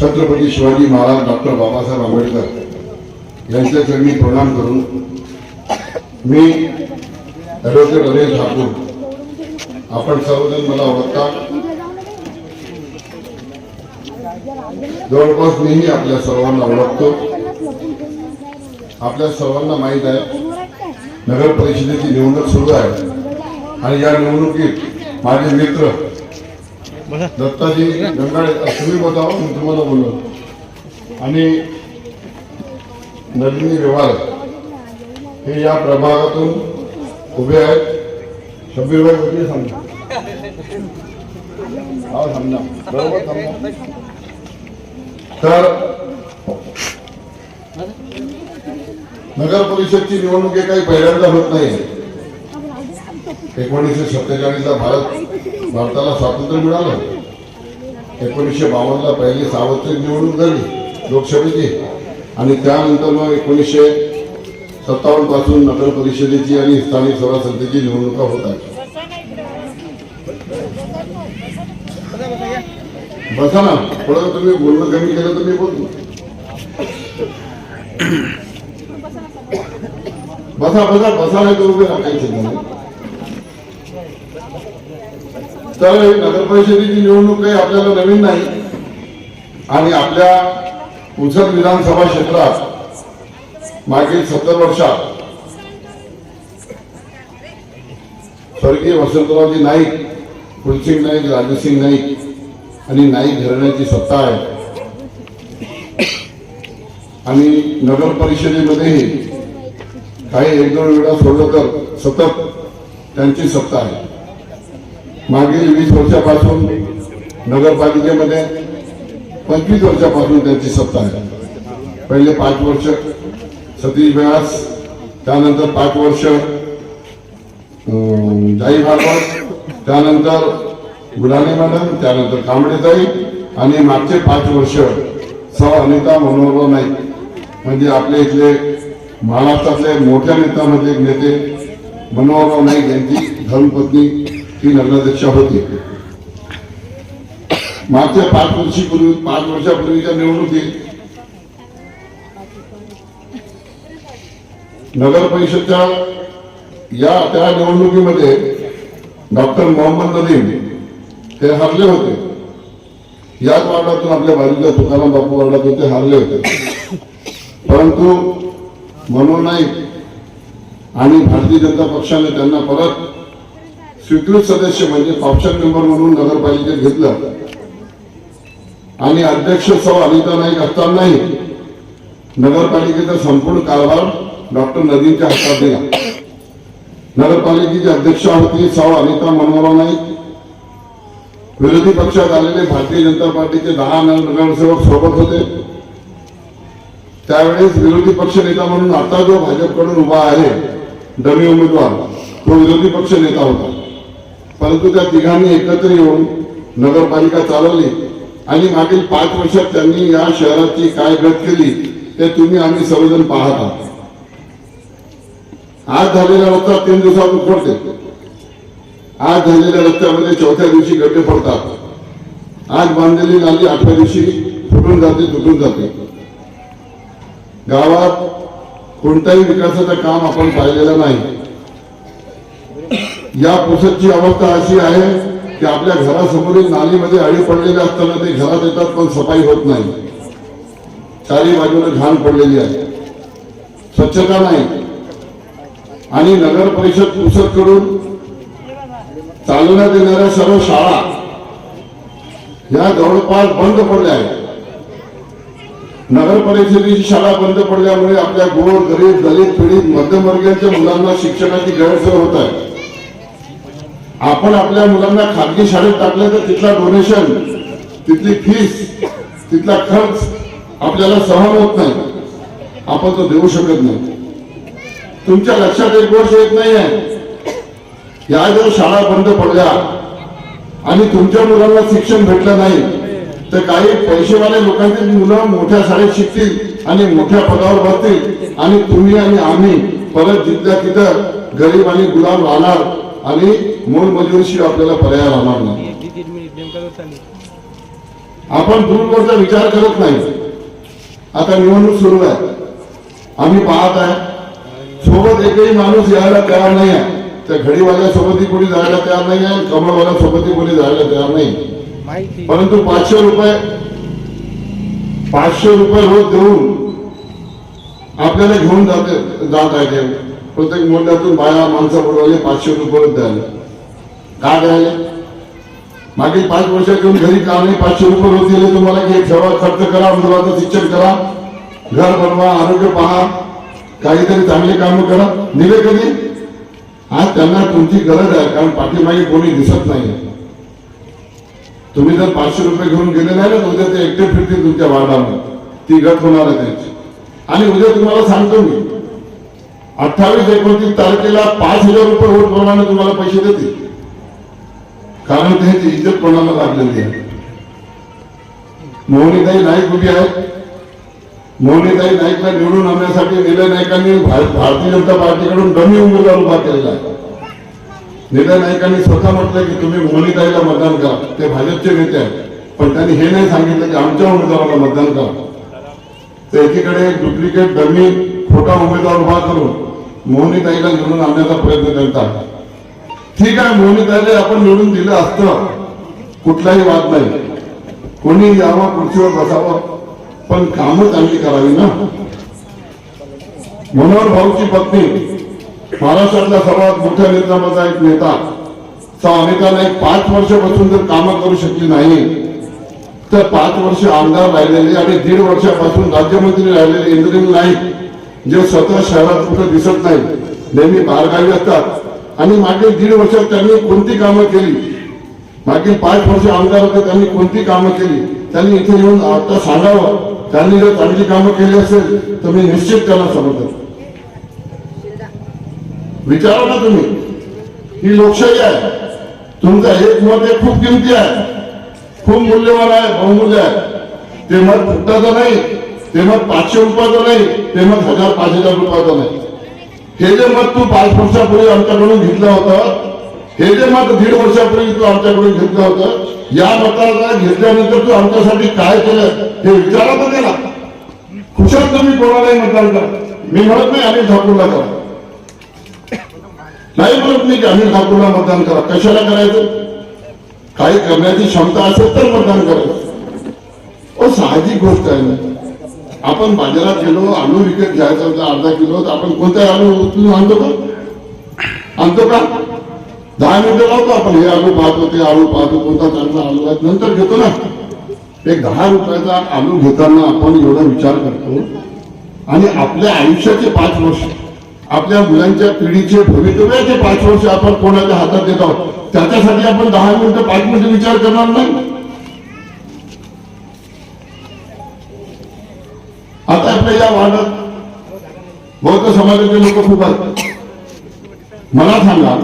Chhatrapati Shivaji Maharaj doctor Babasaheb Ambedkar यांच्या चरणी प्रणाम करून मी ॲडव्होकेट अनिल ठाकूर आपण सर्वजण मला ओळखता. जवळपास मीही आपल्या सर्वांना ओळखतो. आपल्या सर्वांना माहीत आहे नगर परिषदेची निवडणूक सुरू आहे. आणि या निवडणुकीत माझे मित्र दत्ताजी गंगाळे तुम्ही बताव मी तुम्हाला बोललो. आणि नलिनी व्यवहार हे या प्रभागातून उभे आहेत. शब्बीर भाई सांगा हा सांगा बरोबर सांगा तर नगर परिषदची निवडणूक हे काही पहिल्यांदा होत नाही एकोणीसशे सत्तेचाळीसला भारत भारताला स्वातंत्र्य मिळालं. एकोणीसशे बावन्नला पहिली सार्वत्रिक निवडणूक झाली लोकसभेची. आणि त्यानंतर मग एकोणीसशे सत्तावन्नपासून नगर परिषदेची आणि स्थानिक स्वराज्य संस्थेची निवडणुका होत बसा ना. थोडं तुम्ही बोलणं कमी केलं तर मी बोलतो. बसा बसा बसा नाही तर उभे राखायचे नाही. तर नगर परिषदेची निवडणूक काही आपल्याला नवीन नाही. आणि आपल्या उचल विधानसभा क्षेत्रात मागील सत्तर वर्षात स्वर्गीय वसंतरावजी नाईक फुलसिंग नाईक राजसिंग नाईक आणि नाईक घराण्याची सत्ता आहे. आणि नगर परिषदेमध्येही काही एक दोन वेळा सोडलं तर सतत त्यांची सत्ता आहे. मागील वीस वर्षापासून नगरपालिकेमध्ये पंचवीस वर्षापासून त्यांची सत्ता आहे. पहिले पाच वर्ष सतीश व्यास त्यानंतर पाच वर्ष जाई भागवत त्यानंतर गुलाने मॅडम त्यानंतर कांबडेताई आणि मागचे पाच वर्ष सौ अनिता मनोहरराव नाईक. म्हणजे आपले इथले महाराष्ट्रातले मोठ्या नेत्यामधले एक नेते मनोहरराव नाईक यांची धर्मपत्नी ही नगराध्यक्षा होती. मागच्या पाच वर्षीपूर्वी पाच वर्षापूर्वीच्या निवडणुकीत नगर परिषदच्या या त्या निवडणुकीमध्ये डॉक्टर मोहम्मद नदीम हे हरले होते. याच वार्डातून आपल्या बाजूच्या तुकाराम बापू वार्डातून ते हरले होते. परंतु मनोहर नाईक आणि भारतीय जनता पक्षाने त्यांना परत स्वीकृत सदस्य म्हणजे ऑप्शन मेंबर म्हणून नगरपालिकेत घेतलं. आणि अध्यक्ष सौ अनिता नाईक असतानाही नगरपालिकेचा संपूर्ण कारभार डॉक्टर नदींच्या हातात दिला. नगरपालिकेची अध्यक्षा होती सौ अनिता मनोहरराव नाईक. विरोधी पक्षात आलेले भारतीय जनता पार्टीचे दहा नगरसेवक सोबत होते. त्यावेळेस विरोधी पक्ष नेता म्हणून आता जो भाजपकडून उभा आहे डमी उमेदवार तो विरोधी पक्ष नेता होता. परंतु त्या तिघांनी एकत्र येऊन नगरपालिका चालवली आणि मागील पाच वर्षात त्यांनी या शहराची काय गट केली ते तुम्ही आम्ही सर्वजण पाहत आहात. आज झालेला रस्ता तीन दिवसात उघडते आज झालेल्या रस्त्यामध्ये चौथ्या दिवशी गड्डे पडतात आज बांधलेली नाली आठव्या दिवशी फुटून जाते तुटून जाते. गावात कोणत्याही विकासाचं काम आपण पाहिलेलं नाही. या पुसदची अवस्था अशी आहे की आपल्या घरासमोरील नालीमध्ये अळी पडलेले असताना ते घरात येतात पण सफाई होत नाही. चारी बाजूने घाण पडलेली आहे. स्वच्छता नाही. आणि नगर परिषद पुसदकडून चालवण्यात येणाऱ्या सर्व शाळा या जवळपास बंद पडल्या आहेत. नगर परिषदेची शाळा बंद पडल्यामुळे आपल्या गोर गरीब दलित पीडित मध्यमवर्गीयांच्या मुलांना शिक्षणाची गैरसोय होत आहे. आपण आपल्या मुलांना खाजगी शाळेत टाकलं तर तिथला डोनेशन तिथली फीस तिथला खर्च आपल्याला सहन होत नाही. आपण तो देऊ शकत नाही. तुमच्या लक्षात एक गोष्ट येत नाहीये. या जर शाळा बंद पडल्या आणि तुमच्या मुलांना शिक्षण भेटलं नाही तर काही पैसेवाले लोकांची मुलं मोठ्या शाळेत शिकतील आणि मोठ्या पदावर बसतील आणि तुम्ही आणि आम्ही परत जिथल्या तिथं गरीब आणि गुलाम राहणार आणि मोलमजुरीशिवाय आपल्याला पर्याय राहणार नाही. आपण दूरवरचा विचार करत नाही. आता निवडणूक सुरू आहे. आम्ही पाहत आहे. सोबत एकही माणूस यायला तयार नाही आहे. त्या घडीवाल्यासोबतही कोणी जायला तयार नाही आहे कमळवाल्यासोबतही कोणी जायला तयार नाही. परंतु पाचशे रुपये पाचशे रुपये रोज देऊन आपल्याला घेऊन जाते जात आहे ते. प्रत्येक मोढ्यातून बाया माणसं बोलवायले पाचशे रुपये रोज द्यायला. काय द्यायला मागील पाच वर्षात येऊन घरी काम नाही पाचशे रुपये रोज दिले तुम्हाला की एक सेवा खर्च करा मुलाचं शिक्षण करा घर बनवा आरोग्य पहा काहीतरी चांगले काम करा. दिले कधी? आज त्यांना तुमची गरज आहे कारण पाठीमागे कोणी दिसत नाही. तुम्ही जर पाचशे रुपये घेऊन गेले नाही ना उद्या ते एकटे फिरतील तुमच्या वार्डामध्ये. ती गट होणार आहे त्यांची. आणि उद्या तुम्हाला सांगतो मी अठ्ठावीस एकोणतीस तारखेला पाच हजार रुपये वोट प्रमाणे तुम्हाला पैसे देतील. कारण त्यांची इज्जत कोणाला लागलेली आहे मोहनीताई नाईक उभी आहेत. मोहनीताई नाईकला निवडून आणण्यासाठी निलय नाईकांनी भारतीय जनता पार्टीकडून डमी उमेदवार उभा केलेला आहे. निलय नाईकांनी स्वतः म्हटलं की तुम्ही मोहनीताईला मतदान करा. ते भाजपचे नेते आहेत. पण त्यांनी हे नाही सांगितलं की आमच्या उमेदवाराला मतदान करा. तर एकीकडे डुप्लिकेट डमी खोटा उमेदवार उभा करून मोहनीताईला निवडून आणण्याचा प्रयत्न करतात. ठीक आहे मोहनीताईला आपण निवडून दिलं असतं. कुठलाही वाद नाही. कोणी यावं खुर्चीवर बसावं पण कामं चांगली करावी ना. मनोहर भाऊची पत्नी महाराष्ट्रातल्या सर्वात मोठ्या नेत्यामधला एक नेता. अनेकांना एक नाईक पाच वर्षापासून जर कामं करू शकली नाही तर पाच वर्ष आमदार राहिलेले आणि दीड वर्षापासून राज्यमंत्री राहिलेले इंद्रिंग नाईक जे स्वतः शहरात कुठं दिसत नाही नेहमी बारगावी असतात. आणि मागील दीड वर्षात त्यांनी कोणती कामं केली? मागील पाच वर्ष आमदार होते त्यांनी कोणती कामं केली? त्यांनी इथे येऊन आता सांगावं. त्यांनी जर चांगली कामं केली असेल तर मी निश्चित त्यांना समजतो. विचारा ना तुम्ही. ही लोकशाही आहे. तुमचा एक मत हे खूप किमती आहे. खूप मूल्यवान आहे बहुमूल्य आहे. ते मत फुटाचं नाही. ते मत पाचशे रुपयाचं नाही. ते मत हजार पाच हजार रुपयाचं नाही. हे जे मत तू पाच वर्षापूर्वी आमच्याकडून घेतलं होतं हे जे मत दीड वर्षापूर्वी तू आमच्याकडून घेतलं होतं या मताला घेतल्यानंतर तू आमच्यासाठी काय केलं हे विचारा तर गेला खुशाल तुम्ही कोणालाही मतदान करा मी म्हणत नाही अनिल ठाकूरला करा. नाही म्हणत नाही की अनिल ठाकूरला मतदान करा. कशाला करायचं? काही करण्याची क्षमता असेल तर मतदान करायचं ओ साहजिक गोष्ट आहे ना. आपण बाजारात गेलो आलू विकत घ्यायचा होता अर्धा किलो तर आपण कोणता आलू उचलून आणतो का? आणतो का? दहा मिनिटं लावतो आपण हे आलू पाहतो ते आलू पाहतो कोणता चांगला आलू आहे नंतर घेतो ना. एक दहा रुपयाचा आलू घेताना आपण एवढा विचार करतो. आणि आपल्या आयुष्याचे पाच वर्ष आपल्या मुलांच्या पिढीचे भवितव्याचे पाच वर्ष आपण कोणाच्या हातात देत आहोत? त्याच्यासाठी आपण दहा मिनिटं पाच मिनिटं विचार करणार नाही. आता या बौद्ध समाजाचे लोक खूप आहेत. मला सांगा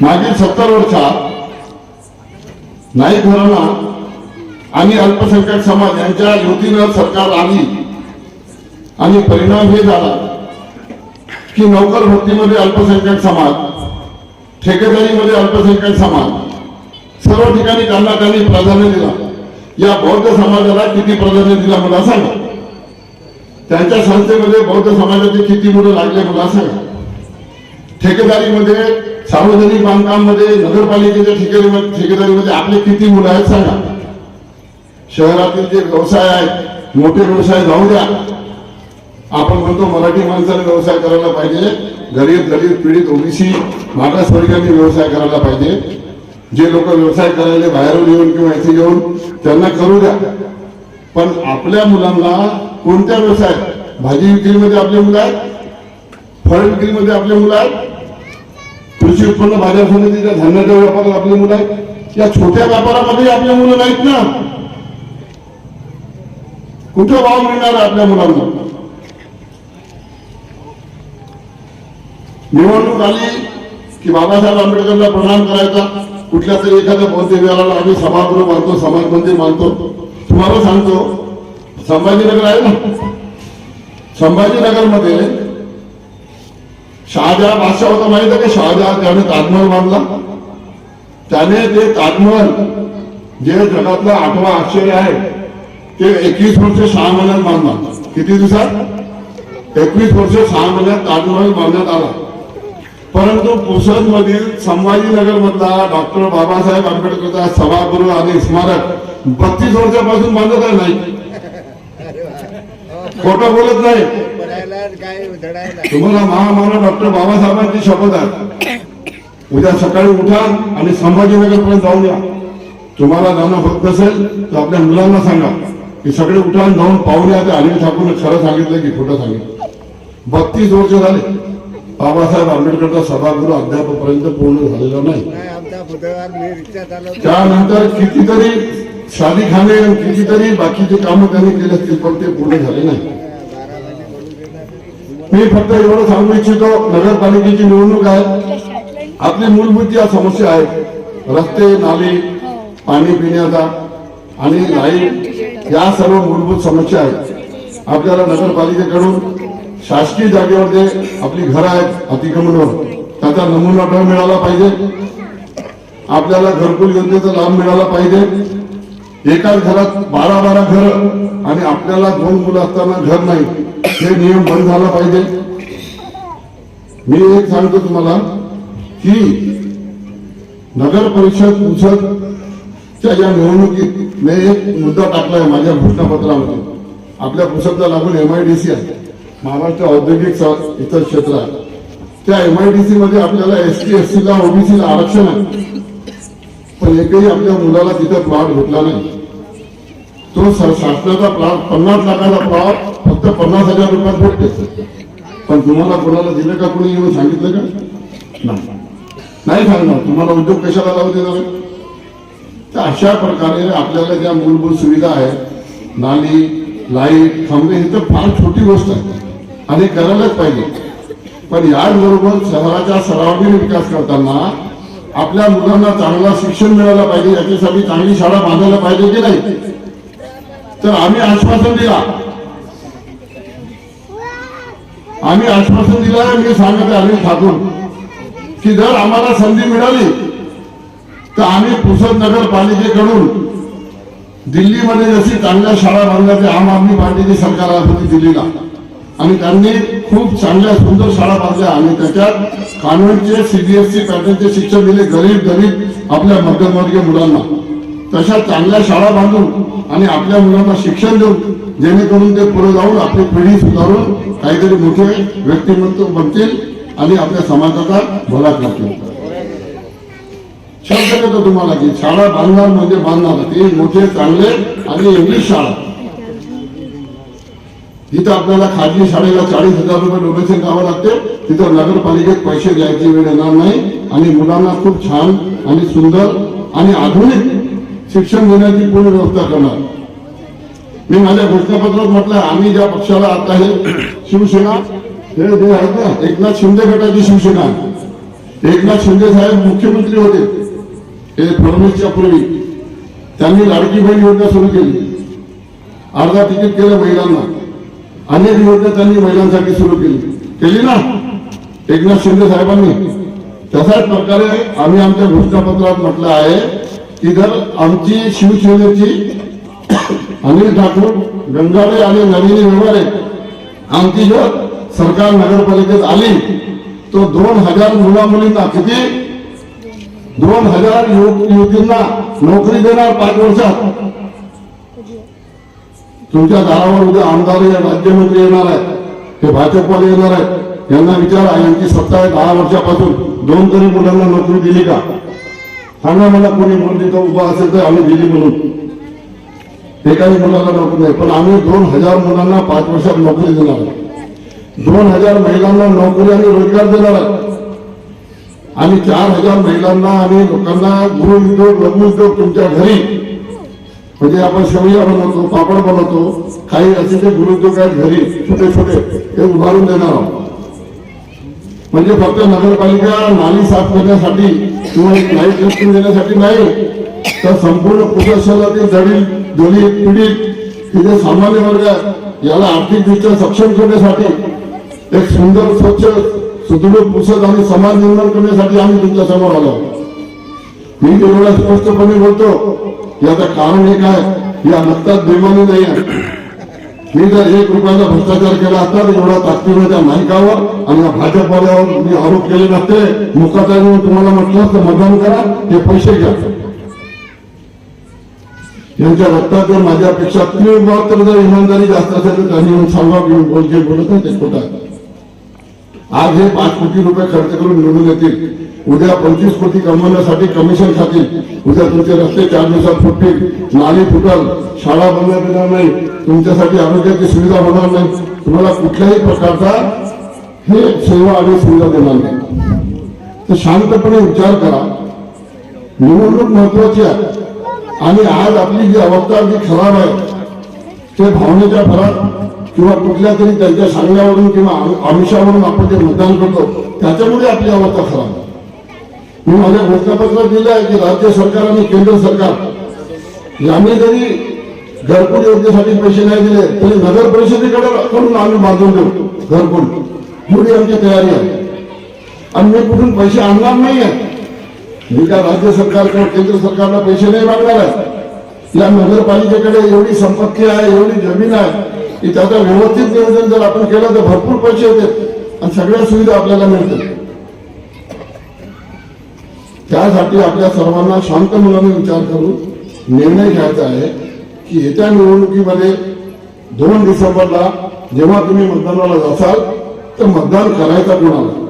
मागील सत्तर वर्षात नाईक घराणा आणि अल्पसंख्याक समाज यांच्या युतीनं सरकार आली आणि परिणाम हे झाला की नोकर भरतीमध्ये अल्पसंख्याक समाज ठेकेदारीमध्ये अल्पसंख्याक समाज सर्व ठिकाणी त्यांना त्यांनी प्राधान्य दिला. या बौद्ध समाजाला किती प्राधान्य दिला मला सांगा. त्यांच्या संस्थेमध्ये बौद्ध समाजाचे किती मुलं लागले मला सांगा ठेकेदारीमध्ये सार्वजनिक बांधकाममध्ये नगरपालिकेच्या ठेकेदारीमध्ये आपले किती मुलं आहेत सांगा. शहरातील जे व्यवसाय आहेत मोठे व्यवसाय जाऊ द्या. आपण म्हणतो मराठी माणसाने व्यवसाय करायला पाहिजे गरीब दलित पीडित ओबीसी मागासवर्गीयांनी व्यवसाय करायला पाहिजे. जे लोक व्यवसाय करायला बाहेरून येऊन किंवा इथे येऊन त्यांना करू द्या. पण आपल्या मुलांना कोणत्या व्यवसाय भाजी विक्रीमध्ये आपले मुलं आहेत? फळ विक्रीमध्ये आपले मुलं आहेत? कृषी उत्पन्न बाजार समितीच्या धान्याच्या व्यापारात आपले मुलं आहेत? या छोट्या व्यापारामध्ये आपल्या मुलं नाहीत ना? कुठं भाव मिळणार आपल्या मुलांना? निवडणूक आली की बाबासाहेब आंबेडकरला प्रणाम करायचा. कुठल्या तरी एखाद्या बौद्ध विहाराला आम्ही सभागृह मानतो समाज मंदिर मानतो. तुम्हाला सांगतो संभाजीनगर आहे ना? संभाजीनगरमध्ये शहाजहा बादशाह होता माहीत आहे का? शहाजहा त्याने ताजमहल बांधला. त्याने ते ताजमहल जे जगातलं आठवा आश्चर्य आहे ते एकवीस वर्ष सहा महिन्यात बांधला. किती दिवसात? एकवीस वर्ष सहा महिन्यात ताजमहल बांधण्यात आला. परंतु पुसद मधील संभाजीनगर मधला डॉक्टर बाबासाहेब आंबेडकरचा सभागृह आणि स्मारक बत्तीस वर्षापासून बांधत आहे नाही. खोटं बोलत नाही. तुम्हाला महामानव डॉक्टर बाबासाहेबांची शपथ आहे. उद्या सकाळी उठा आणि संभाजीनगर पर्यंत जाऊन या. तुम्हाला जाणं होत नसेल तर आपल्या मुलांना सांगा की सगळे उठा जाऊन पाहून या ते अनिल ठाकूरने खरं सांगितलं की खोटं सांगितलं. बत्तीस वर्ष झाले बाबासाहेब आंबेडकरचा सभागृह अद्यापपर्यंत पूर्ण झालेला नाही. त्यानंतर कितीतरी शादीखाने कितीतरी बाकीचे कामं त्यांनी केले असतील पण ते पूर्ण झाले नाही. मी फक्त एवढं सांगू इच्छितो नगरपालिकेची निवडणूक आहे. आपली मूलभूत या समस्या आहेत. रस्ते नाली पाणी पिण्याचा आणि लाइट या सर्व मूलभूत समस्या आहेत. आपल्याला नगरपालिकेकडून शासकीय जागेवर जे आपली घरं आहेत अतिक्रमणवर त्याचा नमुना मिळाला पाहिजे. आपल्याला घरकुल योजनेचा लाभ मिळाला पाहिजे. एकाच घरात बारा बारा घर आणि आपल्याला दोन मुलं असताना घर नाही. हे नियम बंद झाला पाहिजे. मी एक सांगतो तुम्हाला की नगर परिषद पुसदच्या या निवडणुकीत मी एक मुद्दा टाकलाय माझ्या घोषणापत्रामध्ये आपल्या पुसदला लागून एमआयडीसी आहे. महाराष्ट्र औद्योगिक इतर क्षेत्र आहे. त्या एमआयडीसी मध्ये आपल्याला एस टी एस ला ओबीसीला आरक्षण आहे. पण एकही आपल्या मुलाला तिथे प्लॉट भेटला नाही. तो शासनाचा प्लॉट पन्नास लाखाचा प्लॉट फक्त पन्नास हजार रुपयात भेटते. पण तुम्हाला कोणाला दिलं का कोणी येऊन सांगितलं का? नाही. सांगणार. तुम्हाला उद्योग कशाला लावू देणार तर अशा प्रकारे आपल्याला ज्या मूलभूत सुविधा आहेत नाली लाइट थांबणे ही तर फार छोटी गोष्ट आहे. आणि करायलाच पाहिजे. पण याचबरोबर शहराच्या सर्वांगीण विकास करताना आपल्या मुलांना चांगला शिक्षण मिळायला पाहिजे याच्यासाठी चांगली शाळा बांधायला पाहिजे की नाही? तर आम्ही आश्वासन दिला. आम्ही आश्वासन दिलं मी सांगत आहे अनिल ठाकूर की जर आम्हाला संधी मिळाली तर आम्ही पुसद नगरपालिकेकडून दिल्लीमध्ये जशी चांगल्या शाळा बांधल्या ते आम आदमी पार्टीची सरकार होती दिल्लीला. आणि त्यांनी खूप चांगल्या सुंदर शाळा बांधल्या आणि त्याच्यात कॉन्व्हेंटचे सीबीएसई पॅटर्नचे शिक्षण दिले. गरीब गरीब आपल्या मध्यमवर्गीय मुलांना. तशा चांगल्या शाळा बांधून आणि आपल्या मुलांना शिक्षण देऊन जेणेकरून ते पुढे जाऊन आपली पिढी सुधारून काहीतरी मोठे व्यक्तिमत्व बनतील आणि आपल्या समाजाचा भला करतील. शब्द देतो तुम्हाला की शाळा बांधणार म्हणजे बांधणार. ते मोठे चांगले आणि इंग्लिश शाळा. तिथं आपल्याला खाजगी शाळेला चाळीस हजार रुपये डोनेशन द्यावं लागते. तिथं नगरपालिकेत पैसे द्यायची वेळ येणार नाही. आणि मुलांना खूप छान आणि सुंदर आणि आधुनिक शिक्षण देण्याची पूर्ण व्यवस्था करणार. मी माझ्या घोषणापत्रात म्हटलं आम्ही ज्या पक्षाला आता हे शिवसेना हे जे आहेत ना एकनाथ शिंदे गटाची शिवसेना एकनाथ शिंदे साहेब मुख्यमंत्री होते. हे फडणवीसच्या पूर्वी. त्यांनी लाडकी बहीण योजना सुरू केली. अर्धा तिकीट केलं महिलांना. अनेक योजना त्यांनी महिलांसाठी सुरू केली. केली ना? एकनाथ शिंदे साहेबांनी. तशाच प्रकारे आम्ही आमच्या घोषणापत्रात म्हटलं आहे की जर आमची शिवसेनेची अनिल ठाकूर गंगाडे आणि नवीन व्यवहारे आमची जर सरकार नगरपालिकेत आली तो दोन हजार मुला मुलींना किती? दोन हजार युवक युवतींना नोकरी देणार पाच वर्षात. तुमच्या गावावर उद्या आमदार या राज्यमंत्री येणार आहेत हे भाजपवाले येणार आहेत. यांना विचारा यांची सत्ता आहे दहा वर्षापासून. दोन तरी मुलांना नोकरी दिली का? सांगा मला कोणी मुलगी उभा असेल तर आम्ही दिली म्हणून. एकाही मुलाला नोकरी नाही पण आम्ही दोन हजार मुलांना पाच वर्षात नोकरी देणार आहे दोन हजार महिलांना नोकरी आणि रोजगार देणार आहे आणि चार हजार महिलांना आणि लोकांना गृह लघुउद्योग तुमच्या घरी म्हणजे आपण शेवया बनवतो पापड बनवतो काही असे जे गृहउद्योग आहेत घरी छोटे छोटे ते उभारून देणार आहोत म्हणजे फक्त नगरपालिका नाली साफ करण्यासाठी किंवा एक लाइट रस्ते देण्यासाठी नाही तर संपूर्ण पुणे शहरातील दलित दलित पीडित तिथे सामान्य वर्ग आहेत याला आर्थिकदृष्ट्या सक्षम करण्यासाठी एक सुंदर स्वच्छ सुदृढ पुसद आणि समाज निर्माण करण्यासाठी आम्ही तुमच्यासमोर आलो आहोत. मी एवढा स्पष्टपणे बोलतो याचं कारण हे काय? या मतात बेमानी नाही आहे. मी जर एक रुपयाचा भ्रष्टाचार केला असता तर एवढा ताकदीनं त्या नायकावर आणि या भाजपवाल्यावर मी आरोप केले नसते. मुखाचा येऊन तुम्हाला म्हटलं तर मतदान करा हे पैसे घ्या. यांच्या रक्तात जर माझ्यापेक्षा तीळ मात्र जर इमानदारी जास्त असेल तर त्यांनी येऊन सांगा मी बोल जे बोलत नाही ते खोटं आज हे पाच कोटी रुपये खर्च करून निवडून येतील. उद्या पंचवीस कोटी कमवण्यासाठी कमिशन खातील. उद्या तुमचे रस्ते चार दिवसात फुटतील. नाली फुटल. शाळा बंद देणार नाही. तुमच्यासाठी आरोग्याची सुविधा होणार नाही. तुम्हाला कुठल्याही प्रकारचा हे सेवा आणि सुविधा देणार नाही. तर शांतपणे विचार करा. निवडणूक महत्वाची आहे. आणि आज आपली जी अवस्था जी खराब आहे. ते भावनेच्या भरात किंवा कुठल्या तरी त्यांच्या सांगण्यावरून किंवा आमिषावरून आपण जे मतदान करतो त्याच्यामुळे आपली अवस्था खराब आहे. मी माझ्या घोषणापत्रात दिलं आहे की राज्य सरकार आणि केंद्र सरकार यांनी जरी घरकुल योजनेसाठी पैसे नाही दिले तरी नगर परिषदेकडे करून आम्ही बांधून देऊ घरकुल. एवढी आमची तयारी आहे. आणि मी कुठून पैसे आणणार नाही आहे मी काय राज्य सरकार किंवा केंद्र सरकारला पैसे नाही मागणार आहे. या नगरपालिकेकडे एवढी संपत्ती आहे एवढी जमीन आहे की त्याचं व्यवस्थित नियोजन जर आपण केलं तर भरपूर पैसे येतात आणि सगळ्या सुविधा आपल्याला मिळतात. त्यासाठी आपल्या सर्वांना शांत मनाने विचार करून निर्णय घ्यायचा आहे की येत्या निवडणुकीमध्ये दोन डिसेंबरला जेव्हा तुम्ही मतदानाला जासाल तर मतदान करायचा कोणाला?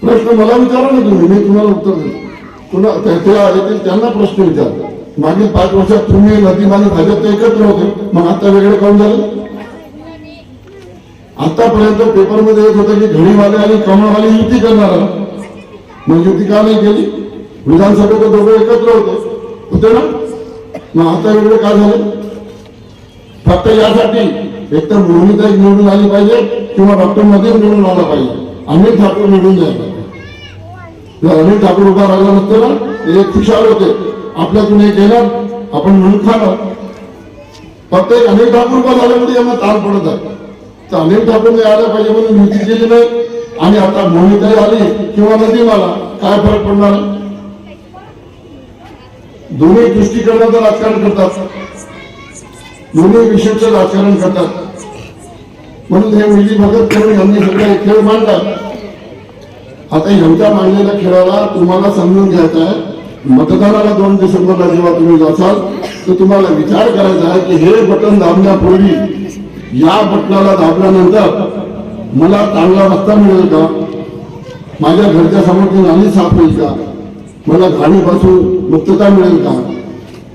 प्रश्न मला विचारा ना तुम्ही मी तुम्हाला उत्तर देतो. पुन्हा ते- येतील त्यांना प्रश्न विचार. मागील पाच वर्षात तुम्ही नदीम आणि भाजप एकत्र होते मग आता वेगळे काऊन झाले? आतापर्यंत पेपरमध्ये येत होतं की घडीवाले आणि कमळवाले युती करणार आहे. मग युती का नाही केली? विधानसभेत तर एकत्र होते. होते ना? मग आता वेगळे का झाले? फक्त यासाठी एकतर तर निवडून आली पाहिजे किंवा डॉक्टरमध्ये निवडून आला पाहिजे. अनिल ठाकूर निवडून जायला पाहिजे. अमित अनिल ठाकूर उभा राहिला नसतो ना ते खुशाल होते. आपल्यातून एक येणार आपण म्हणून खाणार. फक्त एक अनिल ठाकूर उभा झाल्यामुळे यांना ताण पडत आहे. तर अनिल ठाकूरने आलं पाहिजे म्हणून युती केली नाही. आणि आता मोहिताई आली किंवा नदीम काय फरक पडणार? दोन्ही दृष्टिकोनाचं राजकारण करतात. दोन्ही विषयाचं राजकारण करतात. म्हणून हे मिली भगत करून यांनी सगळे खेळ मांडतात. आता यांच्या मांडलेल्या खेळाला तुम्हाला समजून घ्यायचा आहे. मतदानाला दोन डिसेंबरला जेव्हा तुम्ही जासाल तर तुम्हाला विचार करायचा आहे की हे बटन दाबण्यापूर्वी या बटनाला दाबल्यानंतर मला चांगला रस्ता मिळेल का? माझ्या घरच्या समोरची नाणी साफ होईल का? मला घाणीपासून मुक्तता मिळेल का?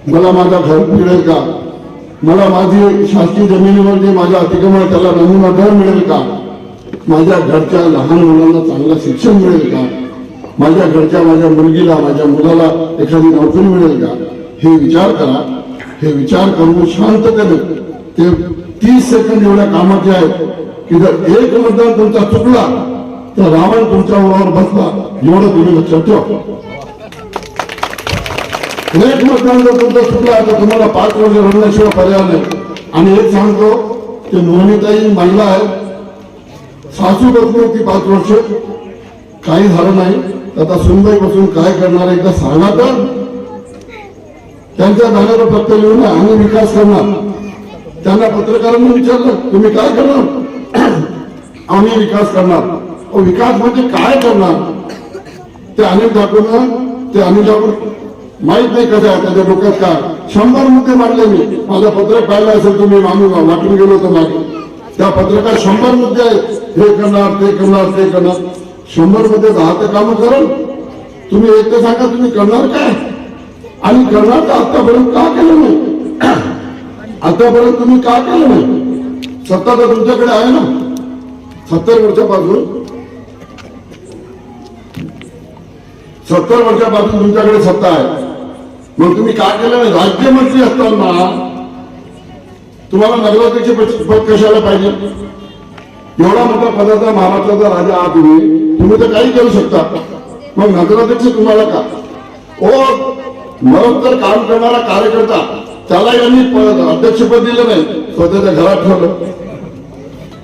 मला माझा घर मिळेल का? मला माझी शासकीय जमिनीवर जे माझा अतिक्रमण त्याला नमुना दर मिळेल का? माझ्या घरच्या लहान मुलांना चांगलं शिक्षण मिळेल का? माझ्या घरच्या माझ्या मुलगीला माझ्या मुलाला एखादी नोकरी मिळेल का? हे विचार करा. हे विचार करून शांततेने ते तीस सेकंद एवढ्या कामाचे आहेत. की जर एक मतदान तुमचा चुकला तर रावण तुमच्या बरोबर बसला. एवढं तुम्ही लक्षात ठेवा. एक मतदान जर तुमचा चुकला तर तुम्हाला पाच वर्ष रडण्याशिवाय पर्याय नाही. आणि एक सांगतो ते मोहिनीताई महिला आहे सासू बसली होती पाच वर्ष काही झालं नाही. आता सुनबाई बसून काय करणार एकदा सांगा तर. त्यांच्या जागेवर फक्त येऊन आम्ही विकास करणार. त्यांना पत्रकारांनी विचारलं तुम्ही काय करणार? आम्ही विकास करणार. विकास म्हणजे काय करणार? ते अनिल ठाकूरनं ते अनिल ठाकूर माहीत नाही कसं आहे त्याच्या डोक्यात काय? शंभर मुद्दे मांडले मी. माझं पत्रक पाहिलं असेल तुम्ही मागून वाटून गेलो होतो मागे. त्या पत्रकात शंभर मुद्दे आहेत. हे करणार ते करणार ते करणार. शंभरमध्ये दहा ते कामं करून. तुम्ही एक तर सांगा तुम्ही करणार काय? आणि करणार तर आतापर्यंत का केलं नाही? आतापर्यंत तुम्ही का केलं नाही? सत्ता तर तुमच्याकडे आहे ना? सत्तर वर्षापासून? सत्तर वर्षापासून तुमच्याकडे सत्ता आहे. मग तुम्ही काय केलं नाही? राज्यमंत्री असताना तुम्हाला नगराध्यक्ष पद कशाला पाहिजे? एवढा मोठा पदाचा महाराष्ट्राचा राजा आहात तुम्ही. तुम्ही तर काही करू शकता. मग नगराध्यक्ष तुम्हाला का? ओ मग तर काम करणारा कार्यकर्ता त्याला यांनी अध्यक्षपद दिलं नाही. स्वतःच्या घरात ठेवलं.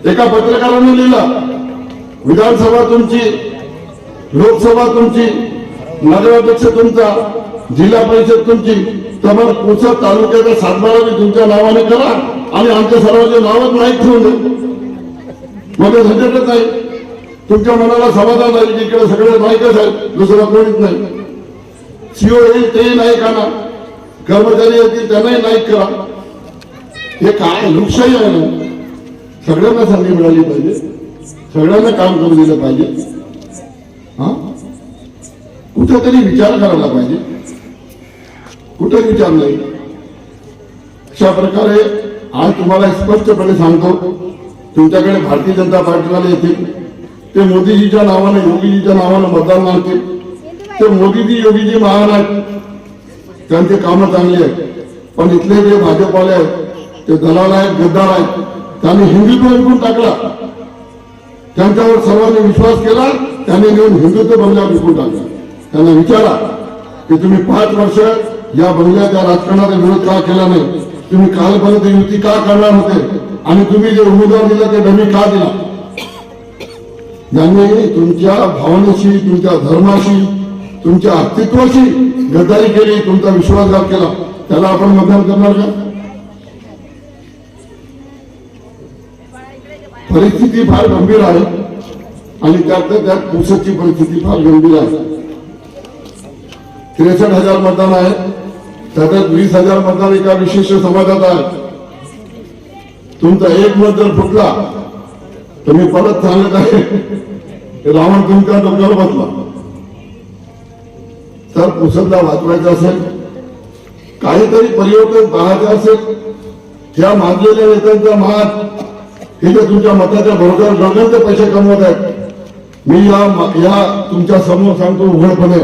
एका पत्रकाराने लिहिलं विधानसभा तुमची लोकसभा तुमची नगराध्यक्ष तुमचा जिल्हा परिषद तुमची तर पुसद तालुक्याचा सातबारा मी तुमच्या नावाने करा आणि आमच्या सर्वांचे नावच नाही ठेवून दे मग झंझटच नाही तुमच्या मनाला समाधान आहे की इकडे सगळे नाईकच आहे दुसरं कोणीच नाही. सीओ येईल तेही का ना कर्मचारी येतील त्यांनाही नाईक करा. हे काय लोकशाही आहे ना? सगळ्यांना संधी मिळाली पाहिजे. सगळ्यांना काम करू दिलं पाहिजे. हा? कुठेतरी विचार करायला पाहिजे. कुठे विचार नाही? अशा प्रकारे आज तुम्हाला स्पष्टपणे सांगतो तुमच्याकडे भारतीय जनता पार्टीवाले येतील. ते मोदीजीच्या नावाने योगीजीच्या नावाने मतदान मागतील. ते मोदीजी योगीजी महान त्यांचे कामं चांगली आहेत. पण इथले जे भाजपवाले आहेत ते दलाल आहेत गद्दार आहेत त्यांनी हिंदुत्व विकून टाकला. त्यांच्यावर सर्वांनी विश्वास केला त्यांनी नेऊन हिंदुत्व बंगला विकून टाकला. त्यांना विचारा की तुम्ही पाच वर्ष या बंगल्याच्या राजकारणाचा विरोध का केला नाही? तुम्ही कालपर्यंत युती का करणार होते? आणि तुम्ही जे उमेदवार दिला ते डमी का दिला? त्यांनी तुमच्या भावनेशी तुमच्या धर्माशी तुमच्या अस्तित्वाशी गद्दारी केली तुमचा विश्वासघात केला. त्याला आपण मतदान करणार का? परिस्थिती फार गंभीर आहे आणि त्यात त्यात पुसदची परिस्थिती फार गंभीर आहे. त्रेसष्ट हजार मतदान आहे त्याच्यात वीस हजार मतदान एका विशिष्ट समाजात आहे तुमचा एक मत जर फुटला तर मी परत सांगत आहे रावण तुमच्या डोक्यावर बसला. तर पुसदला वाचवायचा असेल काहीतरी परिवर्तन पाहायचं असेल या मागलेल्या नेत्यांचा महाग हे जे तुमच्या मताच्या बरोबर गगनचे पैसे कमवत आहेत मी या या तुमच्यासमोर सांगतो उघडपणे.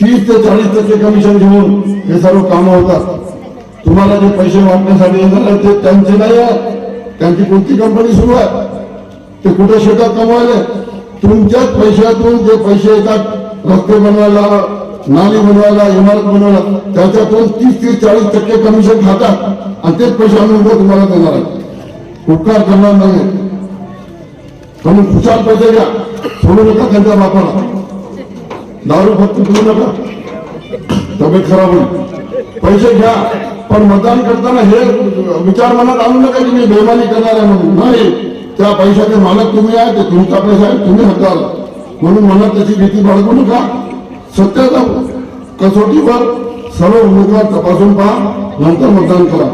तीस ते चाळीस टक्के कमिशन घेऊन हे सर्व कामं होतात. तुम्हाला जे पैसे वाटण्यासाठी येणार ते त्यांचे नाही आहे त्यांची कोणती कंपनी सुरू आहे? ते कुठे शेतात कमवायला? तुमच्याच पैशातून जे पैसे येतात रस्ते बनवायला नाली बनवायला इमारत बनवायला त्याच्यातून तीस तीस चाळीस टक्के कमिशन खातात. आणि तेच पैसे आम्ही उद्या तुम्हाला देणार आहे. उपकार करणार नाही. म्हणून खुशाल पैसे घ्या. सोडू नका त्यांच्या बापाला. दारू फक्त पिऊ नका. तब्येत खराब होईल. पैसे घ्या. पण मतदान करताना हे विचार मनात आणू नका की मी बेमानी करणार आहे म्हणून. नाही. त्या पैशाचे मालक तुम्ही आहे ते तुमचा पैसा आहे तुम्ही हकाल म्हणून मनात त्याची भीती बाळगू नका. सत्याचा कसोटीवर सर्व उमेदवार तपासून पहा नंतर मतदान करा.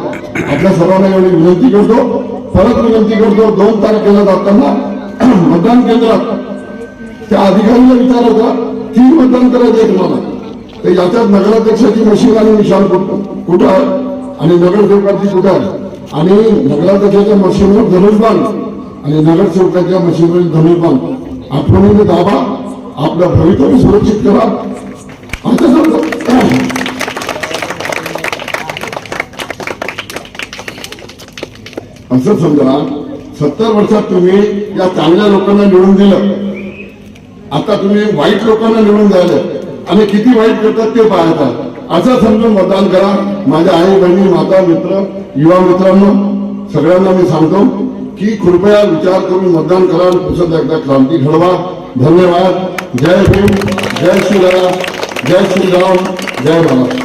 आपल्या सर्वांना एवढी विनंती करतो. परत विनंती करतो दोन तारखेला जाताना मतदान केंद्रात. त्या अधिकाऱ्यांना विचार होता तीन मतदान करायचे तुम्हाला. तर याच्यात नगराध्यक्षाची मशीन आणि निशाण कुठं आहे? आणि नगरसेवकाची कुठं आहे? आणि नगराध्यक्षाच्या मशीनवर धनुष्यबाण आणि नगरसेवकाच्या मशीनवर धनुष्यबाण आठवणीने दाबा आपलं भवितव्य सुरक्षित करा. असं असं समजा सत्तर वर्षात तुम्ही या चांगल्या लोकांना निवडून दिलं. आता तुम्ही वाईट लोकांना निवडून द्यायला. आणि किती वाईट करतात ते पाहतात असं समजून मतदान करा. माझ्या आई बहिणी माता मित्र युवा मित्रांनो सगळ्यांना मी सांगतो की कृपया विचार करून मतदान करा पुसत एकदा क्रांती घडवा. धन्यवाद. जय भीम. जय श्रीराम. जय श्रीराम जय महाराष्ट्र